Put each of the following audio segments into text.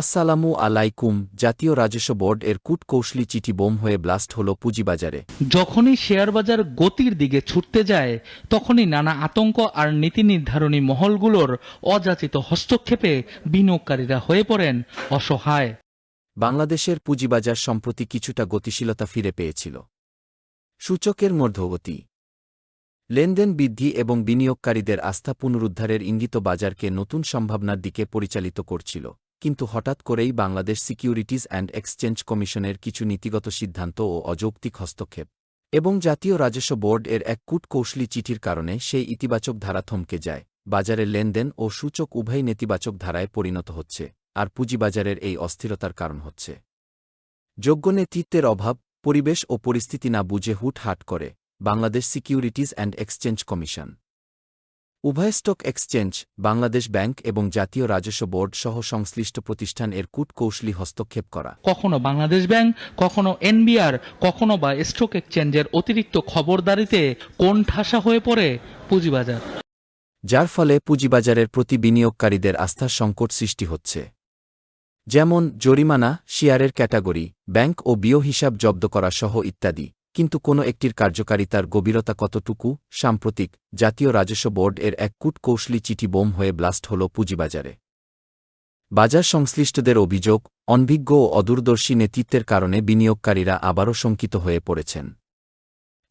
আসসালামু আলাইকুম জাতীয় রাজস্ব বোর্ড এর কূটকৌশলী চিঠি বোম হয়ে ব্লাস্ট হল পুঁজিবাজারে। যখনই শেয়ার বাজার গতির দিকে ছুটতে যায় তখনই নানা আতঙ্ক আর নীতি নির্ধারণী মহলগুলোর অযাচিত হস্তক্ষেপে বিনিয়োগকারীরা হয়ে পড়েন অসহায়। বাংলাদেশের পুঁজিবাজার সম্প্রতি কিছুটা গতিশীলতা ফিরে পেয়েছিল। সূচকের মধ্যগতি লেনদেন বৃদ্ধি এবং বিনিয়োগকারীদের আস্থা পুনরুদ্ধারের ইঙ্গিত বাজারকে নতুন সম্ভাবনার দিকে পরিচালিত করছিল। কিন্তু হঠাৎ করেই বাংলাদেশ সিকিউরিটিজ অ্যান্ড এক্সচেঞ্জ কমিশনের কিছু নীতিগত সিদ্ধান্ত ও অযৌক্তিক হস্তক্ষেপ এবং জাতীয় রাজস্ব বোর্ড এর এক কূটকৌশলী চিঠির কারণে সেই ইতিবাচক ধারা থমকে যায়, বাজারের লেনদেন ও সূচক উভয় নেতিবাচক ধারায় পরিণত হচ্ছে, আর পুঁজিবাজারের এই অস্থিরতার কারণ হচ্ছে। যোগ্য নেতৃত্বের অভাব, পরিবেশ ও পরিস্থিতি না বুঝে হুটহাট করে Bangladesh securities and exchange commission. উভয় স্টক এক্সচেঞ্জ বাংলাদেশ ব্যাংক এবং জাতীয় রাজস্ব বোর্ড সহ সংশ্লিষ্ট প্রতিষ্ঠান এর কূটকৌশলী হস্তক্ষেপ করা। কখনো বাংলাদেশ ব্যাংক কখনো এনবিআর কখনো বা স্টক এক্সচেঞ্জের অতিরিক্ত খবরদারিতে কোন ঠাসা হয়ে পড়ে পুঁজিবাজার। যার ফলে পুঁজিবাজারের প্রতি বিনিয়োগকারীদের আস্থার সংকট সৃষ্টি হচ্ছে। যেমন জরিমানা শেয়ারের ক্যাটাগরি ব্যাংক ও বিও হিসাব জব্দ করা সহ ইত্যাদি। কিন্তু কোনো একটির কার্যকারিতার গভীরতা কতটুকু সাম্প্রতিক জাতীয় রাজস্ব বোর্ড এর এক কূটকৌশলী চিঠি বোম হয়ে ব্লাস্ট হল পুঁজিবাজারে। বাজার সংশ্লিষ্টদের অভিযোগ, অনভিজ্ঞ ও অদূরদর্শী নেতৃত্বের কারণে বিনিয়োগকারীরা আবারও শঙ্কিত হয়ে পড়েছেন।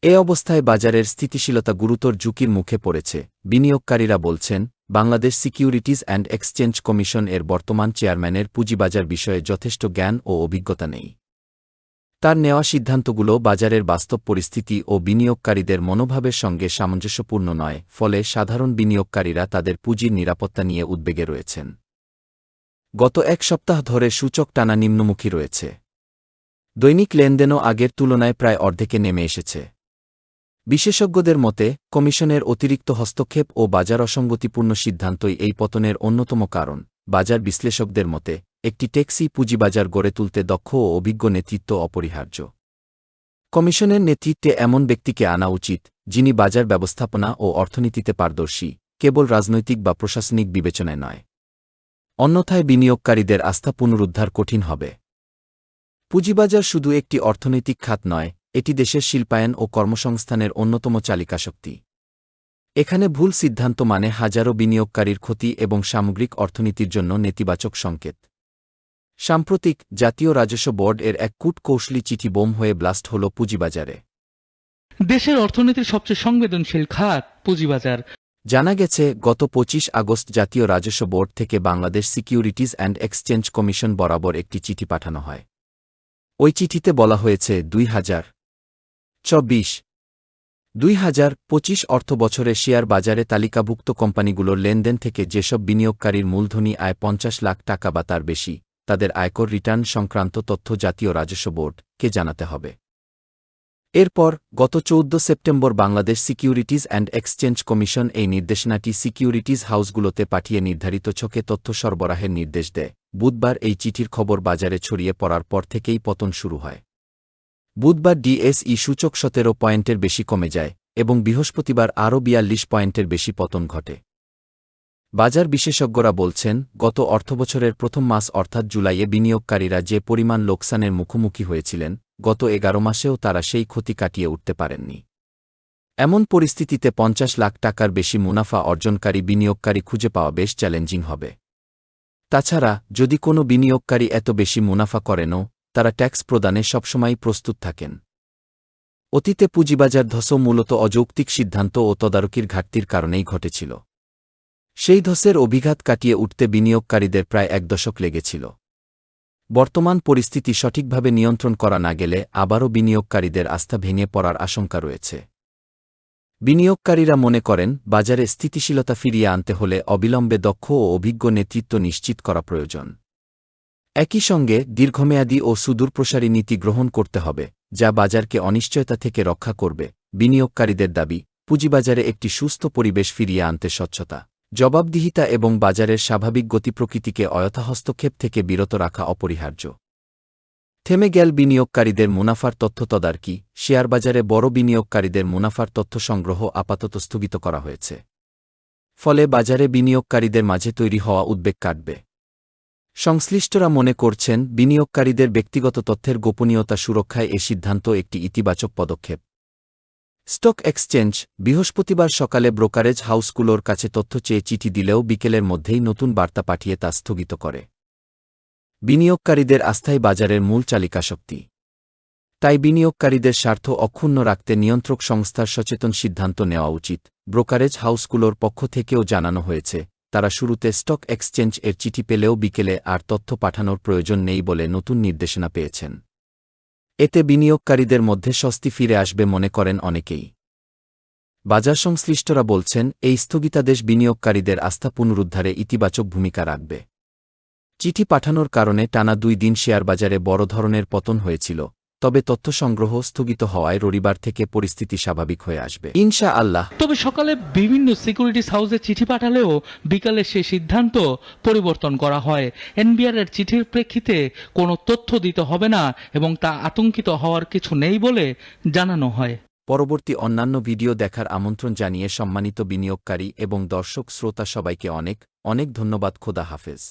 এ অবস্থায় বাজারের স্থিতিশীলতা গুরুতর ঝুঁকির মুখে পড়েছে, বিনিয়োগকারীরা বলছেন, Bangladesh securities and exchange commission এর বর্তমান চেয়ারম্যানের পুঁজিবাজার বিষয়ে যথেষ্ট জ্ঞান ও অভিজ্ঞতা নেই। তার নেওয়া সিদ্ধান্তগুলো বাজারের বাস্তব পরিস্থিতি ও বিনিয়োগকারীদের মনোভাবের সঙ্গে সামঞ্জস্যপূর্ণ নয়, ফলে সাধারণ বিনিয়োগকারীরা তাদের পুঁজির নিরাপত্তা নিয়ে উদ্বেগে রয়েছেন। গত এক সপ্তাহ ধরে সূচক টানা নিম্নমুখী রয়েছে। দৈনিক লেনদেনও আগের তুলনায় প্রায় অর্ধেকে নেমে এসেছে। বিশেষজ্ঞদের মতে, কমিশনের অতিরিক্ত হস্তক্ষেপ ও বাজার অসঙ্গতিপূর্ণ সিদ্ধান্তই এই পতনের অন্যতম কারণ। বাজার বিশ্লেষকদের মতে একটি ট্যাক্সি পুঁজিবাজার গড়ে তুলতে দক্ষ ও অভিজ্ঞ নেতৃত্ব অপরিহার্য। কমিশনের নেতৃত্বে এমন ব্যক্তিকে আনা উচিত, যিনি বাজার ব্যবস্থাপনা ও অর্থনীতিতে পারদর্শী, কেবল রাজনৈতিক বা প্রশাসনিক বিবেচনায় নয়। অন্যথায় বিনিয়োগকারীদের আস্থা পুনরুদ্ধার কঠিন হবে। পুঁজিবাজার শুধু একটি অর্থনৈতিক খাত নয়, এটি দেশের শিল্পায়ন ও কর্মসংস্থানের অন্যতম চালিকাশক্তি এখানে ভুল সিদ্ধান্ত মানে হাজারো বিনিয়োগকারীর ক্ষতি এবং সামগ্রিক অর্থনীতির জন্য নেতিবাচক সংকেত। সাম্প্রতিক জাতীয় রাজস্ব বোর্ড এর এক কূটকৌশলী চিঠি বোম হয়ে ব্লাস্ট হল পুঁজিবাজারে। দেশের অর্থনীতির সবচেয়ে সংবেদনশীল খাত পুঁজিবাজার। জানা গেছে গত ২৫ আগস্ট জাতীয় রাজস্ব বোর্ড থেকে Bangladesh securities and exchange commission বরাবর একটি চিঠি পাঠানো হয়। ওই চিঠিতে বলা হয়েছে দুই হাজার চব্বিশ দুই হাজার পঁচিশ অর্থ বছরে শেয়ার বাজারে তালিকাভুক্ত কোম্পানিগুলোর লেনদেন থেকে যেসব বিনিয়োগকারীর মূলধনী আয় পঞ্চাশ লাখ টাকা বা তার বেশি। তাদের আয়কর রিটার্ন সংক্রান্ত তথ্য জাতীয় রাজস্ব বোর্ডকে জানাতে হবে। এরপর, গত চৌদ্দ September Bangladesh securities and exchange commission এই নির্দেশনাটি সিকিউরিটিজ হাউসগুলোতে পাঠিয়ে নির্ধারিত ছকে তথ্য সরবরাহের নির্দেশ দেয়। বুধবার এই চিঠির খবর বাজারে ছড়িয়ে পড়ার পর থেকেই পতন শুরু হয়। বুধবার ডিএসই সূচক সতেরো পয়েন্টের বেশি কমে যায় এবং বৃহস্পতিবার আরও বিয়াল্লিশ পয়েন্টের বেশি পতন ঘটে। বাজার বিশেষজ্ঞরা বলছেন, গত অর্থবছরের প্রথম মাস অর্থাৎ জুলাইয়ে বিনিয়োগকারীরা যে পরিমাণ লোকসানের মুখোমুখি হয়েছিলেন, গত এগারো মাসেও তারা সেই ক্ষতি কাটিয়ে উঠতে পারেননি। এমন পরিস্থিতিতে পঞ্চাশ লাখ টাকার বেশি মুনাফা অর্জনকারী বিনিয়োগকারী খুঁজে পাওয়া বেশ চ্যালেঞ্জিং হবে। তাছাড়া, যদি কোনো বিনিয়োগকারী এত বেশি মুনাফা করেনও, তারা ট্যাক্স প্রদানে সবসময়ই প্রস্তুত থাকেন। অতীতে পুঁজিবাজার ধস মূলত অযৌক্তিক সিদ্ধান্ত ও তদারকির ঘাটতির কারণেই ঘটেছিল। সেই ধসের অভিঘাত কাটিয়ে উঠতে বিনিয়োগকারীদের প্রায় এক দশক লেগেছিল। বর্তমান পরিস্থিতি সঠিকভাবে নিয়ন্ত্রণ করা না গেলে আবারও বিনিয়োগকারীদের আস্থা ভেঙে পড়ার আশঙ্কা রয়েছে। বিনিয়োগকারীরা মনে করেন, বাজারে স্থিতিশীলতা ফিরিয়ে আনতে হলে অবিলম্বে দক্ষ ও অভিজ্ঞ নেতৃত্ব নিশ্চিত করা প্রয়োজন। একই সঙ্গে দীর্ঘমেয়াদী ও সুদূরপ্রসারী নীতি গ্রহণ করতে হবে, যা বাজারকে অনিশ্চয়তা থেকে রক্ষা করবে, বিনিয়োগকারীদের দাবি, পুঁজিবাজারে একটি সুস্থ পরিবেশ ফিরিয়ে আনতে স্বচ্ছতা। জবাবদিহিতা এবং বাজারের স্বাভাবিক গতি প্রকৃতিকে অয়থা হস্তক্ষেপ থেকে বিরত রাখা অপরিহার্য। থেমে গেল বিনিয়োগকারীদের মুনাফার তথ্য তদারকি শেয়ারবাজারে বড় বিনিয়োগকারীদের মুনাফার তথ্য সংগ্রহ আপাতত স্থগিত করা হয়েছে। ফলে বাজারে বিনিয়োগকারীদের মাঝে তৈরি হওয়া উদ্বেগ কাটবে। সংশ্লিষ্টরা মনে করছেন, বিনিয়োগকারীদের ব্যক্তিগত তথ্যের গোপনীয়তা সুরক্ষায় এ সিদ্ধান্ত একটি ইতিবাচক পদক্ষেপ। স্টক এক্সচেঞ্জ বৃহস্পতিবার সকালে ব্রোকারেজ হাউসগুলোর কাছে তথ্য চেয়ে চিঠি দিলেও বিকেলের মধ্যেই নতুন বার্তা পাঠিয়ে তা স্থগিত করে। বিনিয়োগকারীদের আস্থায় বাজারের মূল চালিকাশক্তি। তাই বিনিয়োগকারীদের স্বার্থ অক্ষুণ্ণ রাখতে নিয়ন্ত্রক সংস্থার সচেতন সিদ্ধান্ত নেওয়া উচিত, ব্রোকারেজ হাউসগুলোর পক্ষ থেকেও জানানো হয়েছে, তারা শুরুতে স্টক এক্সচেঞ্জ এর চিঠি পেলেও বিকেলে আর তথ্য পাঠানোর প্রয়োজন নেই বলে নতুন নির্দেশনা পেয়েছেন। এতে বিনিয়োগকারীদের মধ্যে স্বস্তি ফিরে আসবে মনে করেন অনেকেই। বাজার সংশ্লিষ্টরা বলছেন, এই স্থগিতাদেশ বিনিয়োগকারীদের আস্থা পুনরুদ্ধারে ইতিবাচক ভূমিকা রাখবে। চিঠি পাঠানোর কারণে টানা দুই দিন শেয়ার বাজারে বড় ধরনের পতন হয়েছিল। তবে তথ্য সংগ্রহ স্থগিত হওয়ায় রবিবার থেকে পরিস্থিতি স্বাভাবিক হয়ে আসবে। ইনশা আল্লাহ তবে সকালে বিভিন্ন সিকিউরিটিস হাউসে চিঠি পাঠালেও বিকালে সে সিদ্ধান্ত পরিবর্তন করা হয়। এনবিআর এর চিঠির প্রেক্ষিতে কোনো তথ্য দিতে হবে না এবং তা আতঙ্কিত হওয়ার কিছু নেই বলে জানানো হয়। পরবর্তী অন্যান্য ভিডিও দেখার আমন্ত্রণ জানিয়ে সম্মানিত বিনিয়োগকারী এবং দর্শক শ্রোতা সবাইকে অনেক অনেক ধন্যবাদ। খোদা হাফেজ।